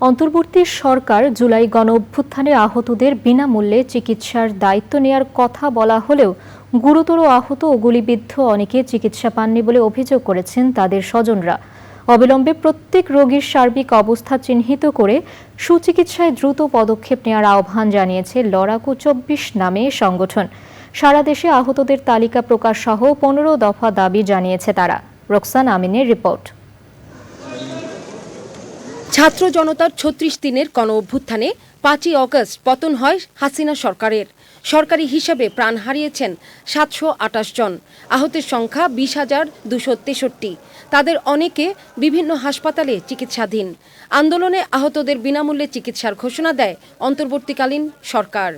অন্তর্বর্তী সরকার জুলাই গণ অভ্যুত্থানে আহতদের বিনামূল্যে চিকিৎসার দায়িত্ব নেয়ার কথা বলা হলেও গুরুতর আহত ও গুলিবিদ্ধ অনেকে চিকিৎসা পাননি বলে অভিযোগ করেছেন তাদের স্বজনরা। অবিলম্বে প্রত্যেক রোগীর সার্বিক অবস্থা চিহ্নিত করে সুচিকিৎসায় দ্রুত পদক্ষেপ নেওয়ার আহ্বান জানিয়েছে লড়াকু চব্বিশ নামে সংগঠন। সারা দেশে আহতদের তালিকা প্রকাশ সহ পনেরো দফা দাবি জানিয়েছে তারা। রোকসান আমিনের রিপোর্ট। ছাত্র জনতার ছত্রিশ দিনের গণ অভ্যুত্থানে পাঁচই অগস্ট পতন হয় হাসিনা সরকারের। সরকারি হিসাবে প্রাণ হারিয়েছেন সাতশো আটাশ জন। আহতের সংখ্যা বিশ হাজার দুশো তেষট্টি। তাদের অনেকে বিভিন্ন হাসপাতালে চিকিৎসাধীন। আন্দোলনে আহতদের বিনামূল্যে চিকিৎসার ঘোষণা দেয় অন্তর্বর্তীকালীন সরকার।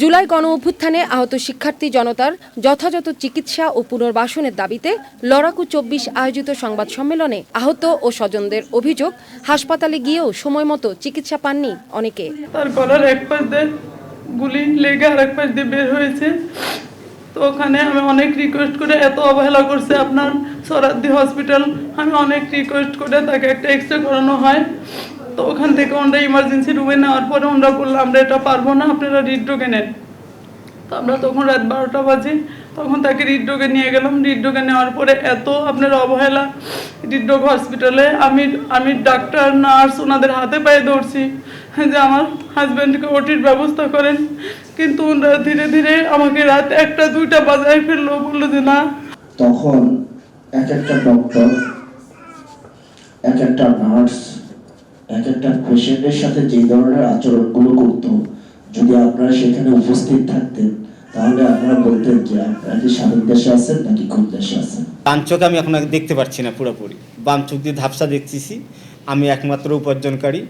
জুলাই গণ অভ্যুত্থানে আহত শিক্ষার্থী জনতার যথাযথ চিকিৎসা ও পুনর্বাসনের দাবিতে লড়াকু চব্বিশ আয়োজিত সংবাদ সম্মেলনে আহত ও স্বজনদের অভিযোগ, হাসপাতালে গিয়েও সময় মতো চিকিৎসা পাননি অনেকে। তার গুলি লেগে আর এক পাশ দিয়ে বের হয়েছে। তো ওখানে আমি অনেক রিকোয়েস্ট করে এত অবহেলা করছে আপনার সরাদ্দি হসপিটাল আমি অনেক রিকোয়েস্ট করে তাকে একটা এক্স রে করানো হয়। তো ওখান থেকে ওনারা ইমার্জেন্সি রুমে নেওয়ার পরে ওনারা বলল আমরা এটা পারব না, আপনারা হৃদরোগে নেন। তো আমরা তখন রাত বারোটা বাজে, তখন তাকে হৃদরোগে নিয়ে গেলাম। হৃদরোগে নেওয়ার পরে এত আপনার অবহেলা হৃদরোগ হসপিটালে আমি আমি ডাক্তার, নার্স ওনাদের হাতে পায়ে ধরছি যে আমার হাজব্যান্ডকে ওটির ব্যবস্থা করেন। কিন্তু ওনারা ধীরে ধীরে আমাকে রাত একটা, দুইটা বাজায় ফেলল, বলল যে না। তখন এক একটা ডক্টর এক একটা নার্স এক একটা পেশেন্টের সাথে যে ধরনের আচরণগুলো করত, যদি আপনারা সেখানে উপস্থিত থাকতেন, তাহলে আপনারা বলতেন যে, আপনারা কি স্বাধীন দেশে আছেন নাকি কোন দেশে আছেন? ডান চোখে আমি এখন দেখতে পাচ্ছি না পুরোপুরি। বাম চোখ দিয়ে ধাপসা দেখতেছি। আমি একমাত্র উপার্জনকারী।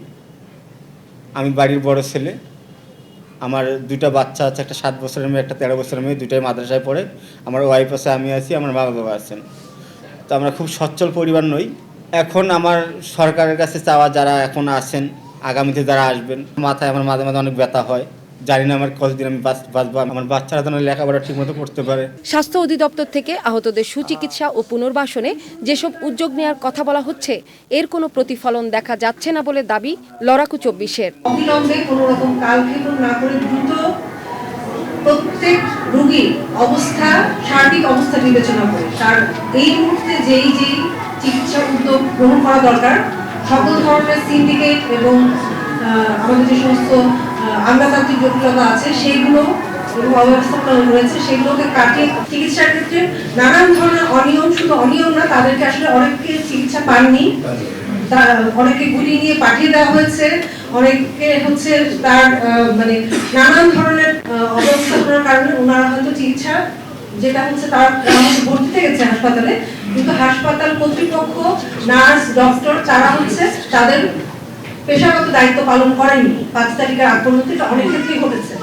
আমি বাড়ির বড় ছেলে। আমার দুইটা বাচ্চা আছে, একটা সাত বছরের মেয়ে, একটা তেরো বছরের মেয়ে, দুইটাই মাদ্রাসায় পড়ে। আমার ওয়াইফ আছে, আমি আছি, আমার মা বাবা আছেন। তো আমরা খুব সচ্ছল পরিবার নই। এখন আমার সরকারের কাছে চাওয়া যারা এখন আছেন আগামীতে যারা আসবেন মাথায় আমার মাঝে মাঝে অনেক ব্যথা হয়। জানি না আমার কতদিন আমি বাঁচ- বাঁচবো আমার বাচ্চারা যেন লেখাপড়া ঠিকমতো করতে পারে। স্বাস্থ্য অধিদপ্তর থেকে আহতদের সুচিকিৎসা ও পুনর্বাসনে যেসব উদ্যোগ নেওয়ার কথা বলা হচ্ছে এর কোনো প্রতিফলন দেখা যাচ্ছে না বলে দাবি লড়াকু চব্বিশের। অবিলম্বে কোনো রকম কালক্ষেপণ না করে দ্রুত প্রত্যেক রোগীর অবস্থা সার্বিক অবস্থা বিবেচনা করে। তার এই মুহূর্তে যেই যেই চিকিৎসা উদ্যোগ গ্রহণ করা দরকার সকল ধরনের সিন্ডিকেট এবং আমাদের যে সমস্ত আহ, আমলাতান্ত্রিক জটিলতা আছে সেইগুলো এবং অব্যবস্থাপনা রয়েছে সেগুলোকে কাটিয়ে চিকিৎসার ক্ষেত্রে নানান ধরনের অনিয়ম শুধু অনিয়ম না তাদেরকে আসলে অনেককে চিকিৎসা পাননি। অনেকে গুলি নিয়ে পাঠিয়ে দেওয়া হয়েছে। অনেকে হচ্ছে তার মানে নানান ধরনের যেটা হচ্ছে তার আমাদের ভর্তিতে গেছে হাসপাতালে, কিন্তু হাসপাতাল কর্তৃপক্ষ, নার্স, ডক্টর, তারা হচ্ছে তাদের পেশাগত দায়িত্ব পালন করেননি পাঁচ তারিখের পর্যন্ত অনেক ক্ষেত্রেই ঘটেছে।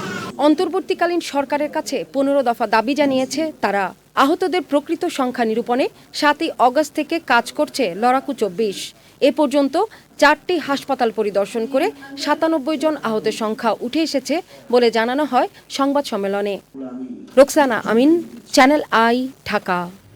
অন্তর্বর্তীকালীন সরকারের কাছে পনেরো দফা দাবি জানিয়েছে তারা। আহতদের প্রকৃত সংখ্যা নিরূপণে সাতই অগস্ট থেকে কাজ করছে লড়াকু চব্বিশ। এ পর্যন্ত চারটি হাসপাতাল পরিদর্শন করে সাতানব্বই জন আহতের সংখ্যা উঠে এসেছে বলে জানানো হয় সংবাদ সম্মেলনে। Roksana Amin, channel I, Dhaka.